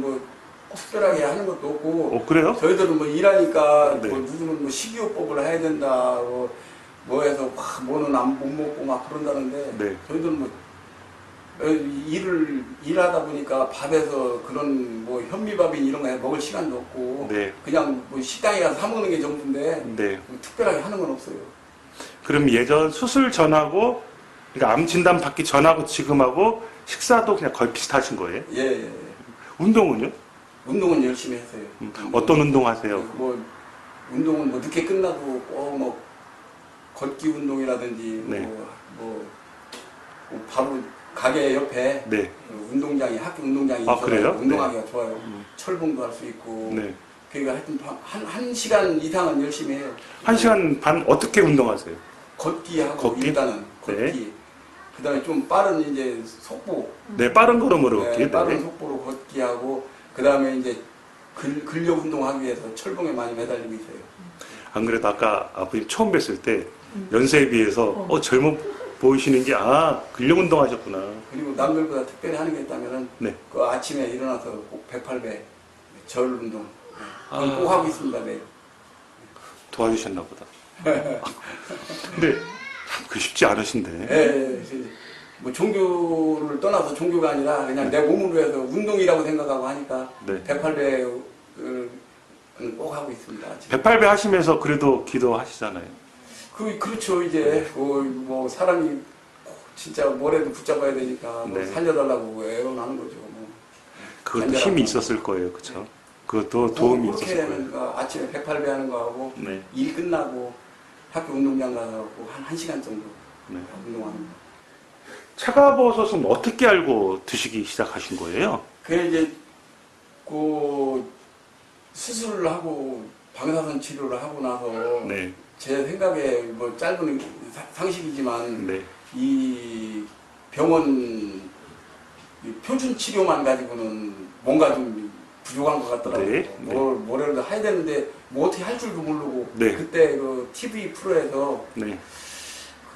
뭐 특별하게 하는 것도 없고 어, 그래요? 저희들은 뭐 일하니까 네. 뭐 누구는 뭐 식이요법을 해야 된다 뭐, 뭐 해서 막 뭐는 안 못 먹고 막 그런다는데 네. 저희들은 뭐 어, 일을 일하다 보니까 밥에서 그런 뭐 현미밥인 이런 거 먹을 시간도 없고 네. 그냥 뭐 식당에 가서 사 먹는 게 전부인데 네. 뭐 특별하게 하는 건 없어요. 그럼 예전 수술 전하고 그러니까 암 진단 받기 전하고 지금하고 식사도 그냥 거의 비슷하신 거예요? 예, 예. 예. 운동은요? 운동은 열심히 했어요. 음, 어떤 운동 하세요? 뭐 운동은 뭐 늦게 끝나도 꼭뭐 걷기 운동이라든지 네. 뭐, 뭐, 뭐 바로 가게 옆에 네. 운동장이 학교 운동장이 아, 그래요? 운동하기가 좋아요. 음. 철봉도 할 수 있고 네. 그러니까 하여튼 한, 한 시간 이상은 열심히 해요. 한 시간 반 어떻게 운동하세요? 걷기 하고 걷기? 일단은 걷기. 네. 그다음에 좀 빠른 이제 속보 네, 빠른 걸음으로 네, 걷기. 빠른 네. 속보로 걷기 하고 그 다음에 이제 근, 근력 운동하기 위해서 철봉에 많이 매달리고 있어요. 안 그래도 아까 아버님 처음 뵀을 때 연세에 비해서 어, 젊어 보이시는 게 아, 근력 운동 하셨구나. 그리고 남들보다 특별히 하는 게 있다면은 네. 그 아침에 일어나서 꼭 108배 절 운동 그걸 아. 꼭 하고 있습니다. 네. 도와주셨나 보다. 근데 참그 쉽지 않으신데. 예, 예, 예. 뭐 종교를 떠나서 종교가 아니라 그냥 내 몸으로 해서 운동이라고 생각하고 하니까 네. 108배를 꼭 하고 있습니다. 아침에. 108배 하시면서 그래도 기도하시잖아요. 그 그렇죠 이제 뭐, 뭐 사람이 진짜 뭐래도 붙잡아야 되니까 뭐 네. 살려달라고 애원하는 거죠. 뭐. 그것도 간절한 힘이. 있었을 거예요. 그쵸? 그것도 도움이 그렇게 있었을 거예요. 되면 그 아침에 108배 하는 거 하고 네. 일 끝나고 학교 운동장 가서 한 1시간 정도 네. 운동합니다. 차가버섯은 어떻게 알고 드시기 시작하신 거예요? 그게 이제 그 수술을 하고 방사선 치료를 하고 나서 네. 제 생각에 뭐 짧은 사- 상식이지만 네. 이 병원 이 표준 치료만 가지고는 뭔가 좀 부족한 것 같더라고요. 네, 네. 뭘 뭐라도 해야 되는데 뭐 어떻게 할 줄도 모르고 네. 그때 그 TV 프로에서 네.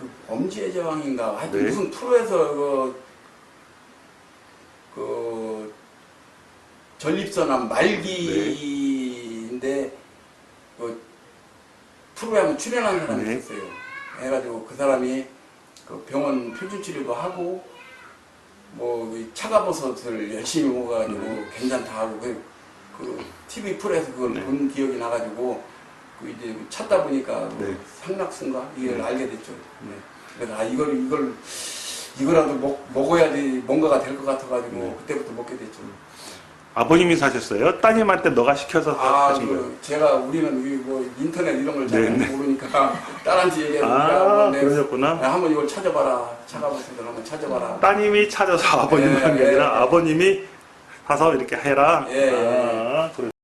그 엄지의 제왕인가 하여튼 네. 무슨 프로에서 그, 그 전립선암 말기인데 그 프로에 한번 출연한 사람이 네. 있었어요. 해가지고 그 사람이 그 병원 표준 치료도 하고 뭐이 차가버섯을 열심히 먹어가지고 네. 괜찮다 하고 그, 그 TV 프로에서 그걸 네. 본 기억이 나가지고 그 이제 찾다 보니까 그 네. 상락순가 이걸 네. 알게 됐죠. 네. 그래서 아 이걸 이걸 이거라도 먹, 먹어야지 뭔가가 될 것 같아가지고 네. 그때부터 먹게 됐죠. 아버님이 사셨어요? 따님한테 너가 시켜서 아, 하신 거예요? 그 제가 우리는 이뭐 인터넷 이런 걸잘 네, 네. 모르니까 딸한테 얘기해서 아, 네, 그러셨구나. 한번 이걸 찾아봐라. 차가버섯을 한번 찾아봐라. 따님이 찾아서 아버님 예, 하는 게 예, 아니라 예. 아버님이 가서 이렇게 해라. 예, 예, 예. 아, 그러-